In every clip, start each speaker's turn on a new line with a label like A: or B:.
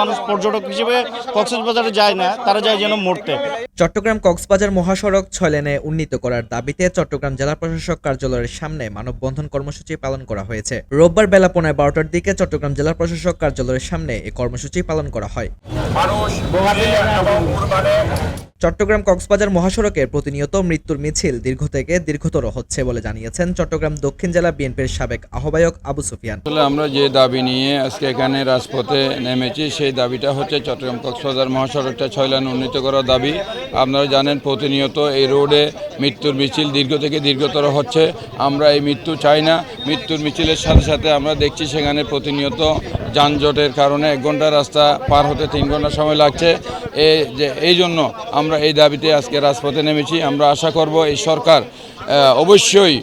A: মানুষ পর্যটক হিসেবে কক্সবাজারে যায় না, তারা যায় যেন মরতে।
B: চট্টগ্রাম কক্সবাজার মহাসড়ক ছয় লেনে উন্নীত করার দাবিতে চট্টগ্রাম জেলা প্রশাসক কার্যালয়ের সামনে মানববন্ধন কর্মসূচি পালন করা হয়েছে। রোববার বেলা পৌনে বারোটার দিকে চট্টগ্রাম জেলা প্রশাসক কার্যালয়ের সামনে এই কর্মসূচি পালন করা হয়। চট্টগ্রাম কক্সবাজার মহাসড়কে প্রতিনিয়ত মৃত্যুর মিছিল দীর্ঘ থেকে দীর্ঘতর হচ্ছে বলে জানিয়েছেন চট্টগ্রাম দক্ষিণ জেলা বিএনপির সাবেক আহ্বায়ক আবু সুফিয়ান।
C: আসলে আমরা যে দাবি নিয়ে আজকে এখানে রাজপথে নেমেছি সেই দাবিটা হচ্ছে চট্টগ্রাম কক্সবাজার মহাসড়কটা ছয় লাইন উন্নীত করার দাবি। আপনারা জানেন প্রতিনিয়ত এই রোডে মৃত্যুর মিছিল দীর্ঘ থেকে দীর্ঘতর হচ্ছে। আমরা এই মৃত্যু চাই না। মৃত্যুর মিছিলের সাথে সাথে আমরা দেখছি সেখানে প্রতিনিয়ত যানজটের কারণে এক ঘণ্টা রাস্তা পার হতে তিন ঘণ্টা সময় লাগছে। এই যে এই জন্য আমরা এই দাবিতে আজকে রাজপথে নেমেছি। আমরা আশা করব এই সরকার অবশ্যই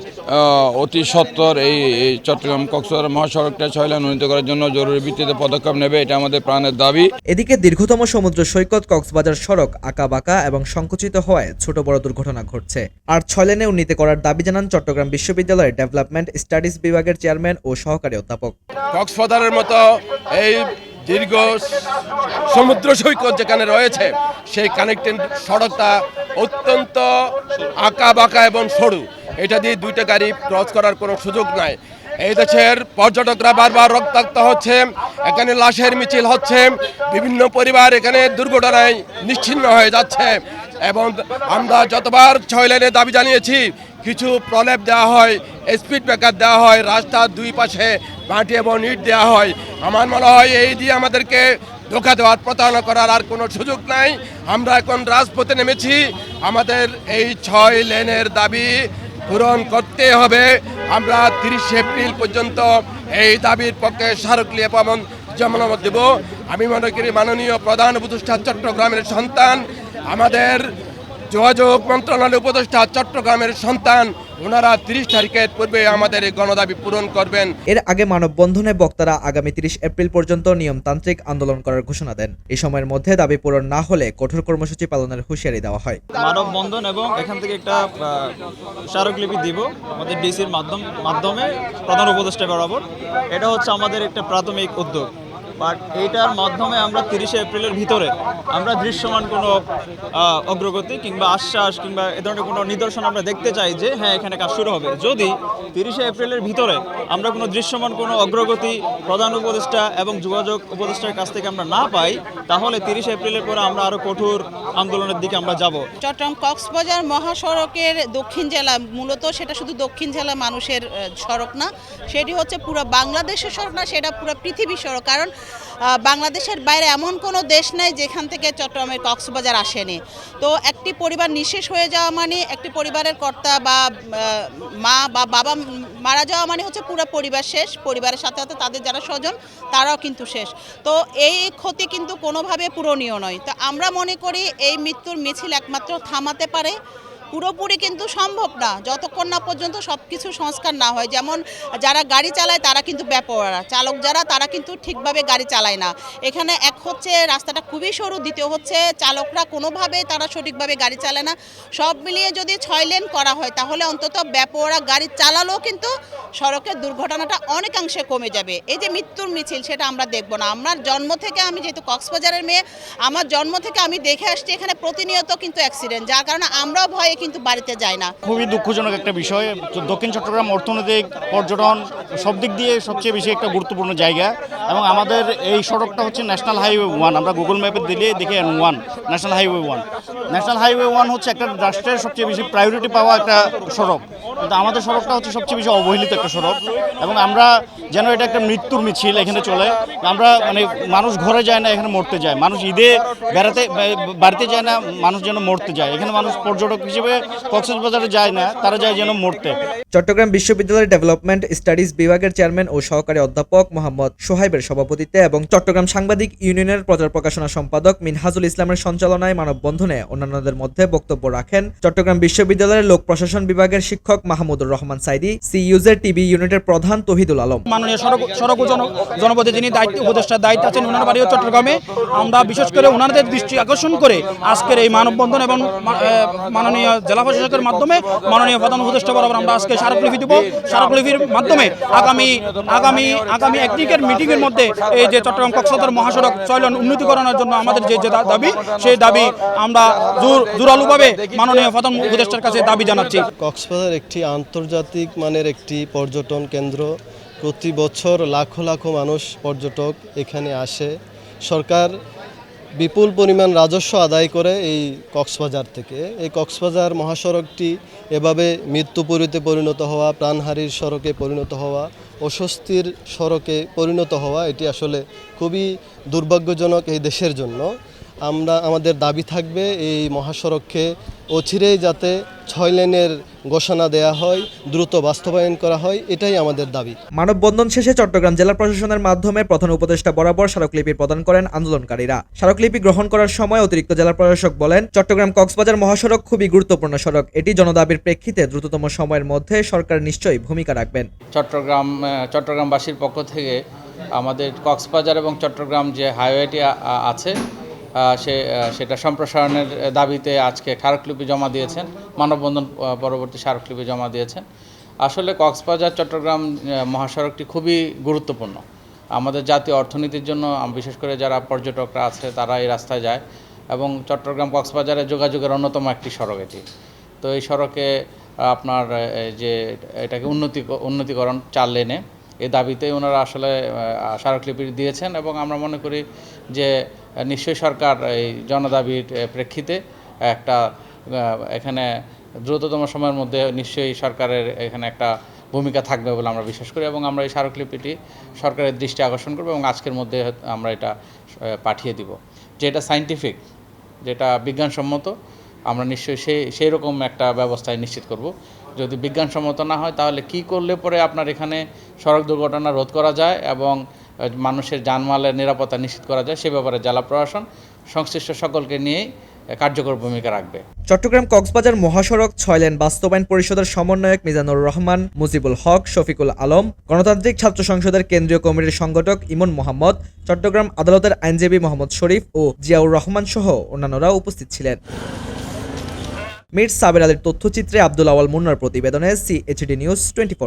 C: অতি সত্বর এই এই চট্টগ্রাম কক্সবাজার মহাসড়কটা ছয় লাইন উন্নীত করার জন্য জরুরি ভিত্তিতে পদক্ষেপ নেবে। এটা আমাদের প্রাণের দাবি।
B: এদিকে দীর্ঘতম সমুদ্র সৈকত কক্সবাজার সড়ক আঁকাবাঁকা এবং সংকুচিত হওয়ায় ছোট বড় দুর্ঘটনা ঘটছে। আর ছয় লেনে উন্নীত করার দাবি জানান চট্টগ্রাম বিশ্ববিদ্যালয়ের ডেভেলপমেন্ট স্টাডিজ বিভাগের চেয়ারম্যান ও সহকারী অধ্যাপক।
D: কক্সবাজারের মতো এই দীর্ঘ সমুদ্র সৈকত যেখানে রয়েছে, সেই কানেক্টিং সড়কটা অত্যন্ত আঁকা বাঁকা এবং সরু। এটা দিয়ে দুইটা গাড়ি ক্রস করার কোনো সুযোগ নাই। এই দেশের পর্যটকরা বারবার রক্তাক্ত হচ্ছে, এখানে লাশের মিছিল হচ্ছে, বিভিন্ন পরিবার এখানে দুর্ঘটনায় নিশ্চিন্ন হয়ে যাচ্ছে। এবং আমরা যতবার ছয় লাইনে দাবি জানিয়েছি কিছু প্রলেপ দেওয়া হয় স্পিড ব্রেকার দেওয়া হয় রাস্তার দুই পাশে মাটি এবং ইট দেওয়া হয়। আমার মনে হয় এই দিয়ে আমাদেরকে ধোকা দেওয়ার, প্রতারণা করার আর কোনো সুযোগ নাই। আমরা এখন রাজপথে নেমেছি। আমাদের এই ছয় লেনের দাবি পূরণ করতে হবে। আমরা তিরিশে এপ্রিল পর্যন্ত এই দাবির পক্ষে স্মারকলিপি এবং জমানত দেব। আমি মনে করি মাননীয় প্রধান উপদেষ্টা চট্টগ্রামের সন্তান। আমাদের যোগাযোগ মন্ত্রণালয় উপদেষ্টা চট্টগ্রামের সন্তান ওনারা তিরিশ তারিখের পূর্বে আমাদের এই গণদাবি পূরণ করবেন।
B: এর আগে মানববন্ধনে বক্তারা আগামী তিরিশ এপ্রিল পর্যন্ত নিয়মতান্ত্রিক আন্দোলন করার ঘোষণা দেন। এই সময়ের মধ্যে দাবি পূরণ না হলে কঠোর কর্মসূচি পালনের হুঁশিয়ারি দেওয়া হয়।
E: মানববন্ধন এবং এখান থেকে একটা আহ, স্মারকলিপি দিব আমাদের ডিসির মাধ্যম মাধ্যমে প্রধান উপদেষ্টা বরাবর। এটা হচ্ছে আমাদের একটা প্রাথমিক উদ্যোগ। বাট এইটার মাধ্যমে আমরা তিরিশে এপ্রিলের ভিতরে আমরা দৃশ্যমান কোনো অগ্রগতি কিংবা আশ্বাস কিংবা এ ধরনের কোনো নিদর্শন আমরা দেখতে চাই যে হ্যাঁ এখানে কাজ শুরু হবে। যদি তিরিশে এপ্রিলের ভিতরে আমরা কোনো দৃশ্যমান কোনো অগ্রগতি প্রধান উপদেষ্টা এবং যোগাযোগ উপদেষ্টার কাছ থেকে আমরা না পাই, তাহলে তিরিশে এপ্রিলের পরে আমরা আরও কঠোর আন্দোলনের দিকে আমরা যাব।
F: চট্টগ্রাম কক্সবাজার মহাসড়কের দক্ষিণ জেলা, মূলত সেটা শুধু দক্ষিণ জেলা মানুষের সড়ক না, সেটি হচ্ছে পুরো বাংলাদেশের সড়ক না, সেটা পুরো পৃথিবীর সড়ক। কারণ বাংলাদেশের বাইরে এমন কোনো দেশ নাই যেখান থেকে চট্টগ্রামের কক্সবাজার আসেনি। তো একটি পরিবার নিঃশেষ হয়ে যাওয়া মানে একটি পরিবারের কর্তা বা মা বা বাবা মারা যাওয়া মানে হচ্ছে পুরো পরিবার শেষ। পরিবারের সাথে সাথে তাদের যারা স্বজন, তারাও কিন্তু শেষ। তো এই ক্ষতি কিন্তু কোনোভাবে পূরণীয় নয়। তো আমরা মনে করি এই মৃত্যুর মিছিল একমাত্র থামাতে পারে। পুরোপুরি কিন্তু সম্ভব না, যতক্ষণ না পর্যন্ত সব কিছু সংস্কার না হয়। যেমন যারা গাড়ি চালায় তারা কিন্তু ব্যাপারা চালক যারা তারা কিন্তু ঠিকভাবে গাড়ি চালায় না। এখানে এক হচ্ছে, রাস্তাটা খুবই সরু। দ্বিতীয় হচ্ছে, চালকরা কোনোভাবে তারা সঠিকভাবে গাড়ি চালায় না। সব মিলিয়ে যদি ছয় লেন করা হয়, তাহলে অন্তত ব্যাপরা গাড়ি চালালেও কিন্তু সড়কের দুর্ঘটনাটা অনেকাংশে কমে যাবে। এই যে মৃত্যুর মিছিল, সেটা আমরা দেখব না। আমার জন্ম থেকে আমি যেহেতু কক্সবাজারের মেয়ে, আমার জন্ম থেকে আমি দেখে আসছি এখানে প্রতিনিয়ত কিন্তু অ্যাক্সিডেন্ট, যার কারণে আমরাও ভয়ে কিন্তু বাড়িতে যাই না।
A: খুবই দুঃখজনক একটা বিষয়। দক্ষিণ চট্টগ্রাম অর্থনৈতিক পর্যটন সব দিক দিয়ে সবচেয়ে বেশি একটা গুরুত্বপূর্ণ জায়গা। এবং আমাদের এই সড়কটা হচ্ছে ন্যাশনাল হাইওয়ে। ওয়ান আমরা গুগল ম্যাপে দিলে দেখে one national highway one national highway one হচ্ছে একটা রাষ্ট্রের সবচেয়ে বেশি প্রায়োরিটি পাওয়া একটা সড়ক। কিন্তু আমাদের সড়কটা হচ্ছে সবচেয়ে বেশি অবহেলিত একটা সড়ক। এবং আমরা যেন এটা একটা মৃত্যুর মিছিল এখানে চলে। আমরা মানে মানুষ ঘরে যায় না, এখানে মরতে যায়। মানুষ ঈদে বেড়াতে, বাড়িতে যায় না, মানুষ যেন মরতে যায়। এখানে মানুষ পর্যটক হিসেবে কক্সবাজারে যায় না, তারা যায় যেন মরতে।
B: চট্টগ্রাম বিশ্ববিদ্যালয়ের ডেভেলপমেন্ট স্টাডিজ বিভাগের চেয়ারম্যান ও সহকারী অধ্যাপক মোহাম্মদ সোহাইবের সভাপতিত্বে এবং চট্টগ্রাম সাংবাদিক ইউনিয়নের প্রচার প্রকাশনা সম্পাদক মিনহাজুল ইসলামের সঞ্চালনায় মানববন্ধনে অন্যান্যদের মধ্যে বক্তব্য রাখেন চট্টগ্রাম বিশ্ববিদ্যালয়ের লোক প্রশাসন বিভাগের শিক্ষক মাহমুদুর রহমান সাইদি, সিইউজের টিভি ইউনিটের প্রধান তহিদুল আলম।
G: জনপদে যিনি দায়িত্ব, উপদেষ্টার দায়িত্ব আছেন ওনার বাড়িও চট্টগ্রামে। আমরা বিশেষ করে ওনাদের দৃষ্টি আকর্ষণ করে আজকের এই মানববন্ধন এবং মাননীয় জেলা প্রশাসকের মাধ্যমে মাননীয় প্রধান উপদেষ্টা বরাবর আমরা আজকে স্মারকলিপি স্মারকলিপির মাধ্যমে আগামী আগামী আগামী একদিকের মিটিংয়ের মধ্যে এই যে চট্টগ্রাম কক্সবাজার মহাসড়ক ছয় উন্নতিকরণের জন্য আমাদের যে দাবি, সেই দাবি আমরা জোর জোরালোভাবে মাননীয় প্রধান উপদেষ্টার কাছে দাবি জানাচ্ছি।
H: কক্সবাজার একটি আন্তর্জাতিক মানের একটি পর্যটন কেন্দ্র। প্রতি বছর লাখো লাখো মানুষ পর্যটক এখানে আসে। সরকার বিপুল পরিমাণ রাজস্ব আদায় করে এই কক্সবাজার থেকে। এই কক্সবাজার মহাসড়কটি এভাবে মৃত্যুপুরীতে পরিণত হওয়া প্রাণহারির সড়কে পরিণত হওয়া অস্বস্তির সড়কে পরিণত হওয়া, এটি আসলে খুবই দুর্ভাগ্যজনক এই দেশের জন্য। আমরা, আমাদের দাবি থাকবে এই মহাসড়ককে অচিরেই যাতে ছয় লেনের ঘোষণা দেয়া হয় দ্রুত বাস্তবায়ন করা হয় এটাই আমাদের দাবি।
B: মানববন্ধন শেষে চট্টগ্রাম জেলা প্রশাসনের মাধ্যমে প্রধান উপদেষ্টা বরাবর স্মারকলিপি প্রদান করেন আন্দোলনকারীরা। স্মারকলিপি গ্রহণ করার সময় অতিরিক্ত জেলা প্রশাসক বলেন চট্টগ্রাম কক্সবাজার মহাসড়ক খুবই গুরুত্বপূর্ণ সড়ক। এটি জনদাবির প্রেক্ষিতে দ্রুততম সময়ের মধ্যে সরকার নিশ্চয়ই ভূমিকা রাখবেন।
I: চট্টগ্রাম চট্টগ্রামবাসীর পক্ষ থেকে আমাদের কক্সবাজার এবং চট্টগ্রাম যে হাইওয়েটি আছে সে সেটা সম্প্রসারণের দাবিতে আজকে স্মারকলিপি জমা দিয়েছেন। মানববন্ধন পরবর্তী স্মারকলিপি জমা দিয়েছেন। আসলে কক্সবাজার, চট্টগ্রাম মহাসড়কটি খুবই গুরুত্বপূর্ণ। আমাদের জাতীয় অর্থনীতির জন্য বিশেষ করে যারা পর্যটকরা আছে, তারা এই রাস্তায় যায় এবং চট্টগ্রাম কক্সবাজারের যোগাযোগের অন্যতম একটি সড়ক এটি। তো এই সড়কে আপনার যে, এটাকে উন্নতি, উন্নতিকরণ চার লেনে এ দাবিতেই ওনারা আসলে স্মারকলিপি দিয়েছেন এবং আমরা মনে করি যে নিশ্চয়ই সরকার এই জনদাবির প্রেক্ষিতে একটা এখানে দ্রুততম সময়ের মধ্যে নিশ্চয়ই সরকারের এখানে একটা ভূমিকা থাকবে বলে আমরা বিশ্বাস করি এবং আমরা এই স্মারকলিপিটি সরকারের দৃষ্টি আকর্ষণ করব এবং আজকের মধ্যে আমরা এটা পাঠিয়ে দিব। যেটা সাইন্টিফিক, যেটা বিজ্ঞানসম্মত, আমরা নিশ্চয়ই সেই সেই রকম একটা ব্যবস্থায় নিশ্চিত করব। যদি বিজ্ঞানসম্মত না হয় তাহলে কি করলে পরে আপনার এখানে সড়ক দুর্ঘটনা রোধ করা যায় এবং মানুষের জানমালের নিরাপত্তা নিশ্চিত করা যায়, সে ব্যাপারে জেলা প্রশাসন সংশ্লিষ্ট সকলকে নিয়েই কার্যকর ভূমিকা রাখবে।
B: চট্টগ্রাম কক্সবাজার মহাসড়ক ছয় লেন বাস্তবায়ন পরিষদের সমন্বয়ক মিজানুর রহমান, মুজিবুল হক, শফিকুল আলম, গণতান্ত্রিক ছাত্র সংসদের কেন্দ্রীয় কমিটির সংগঠক ইমন মোহাম্মদ, চট্টগ্রাম আদালতের আইনজীবী মোহাম্মদ শরীফ ও জিয়াউর রহমান সহ অন্যান্যরা উপস্থিত ছিলেন। মির সাবের আলীর তথ্যচিত্রে আব্দুল আওয়াল মুন্নার প্রতিবেদনে সিএইচডি নিউজ টোয়েন্টি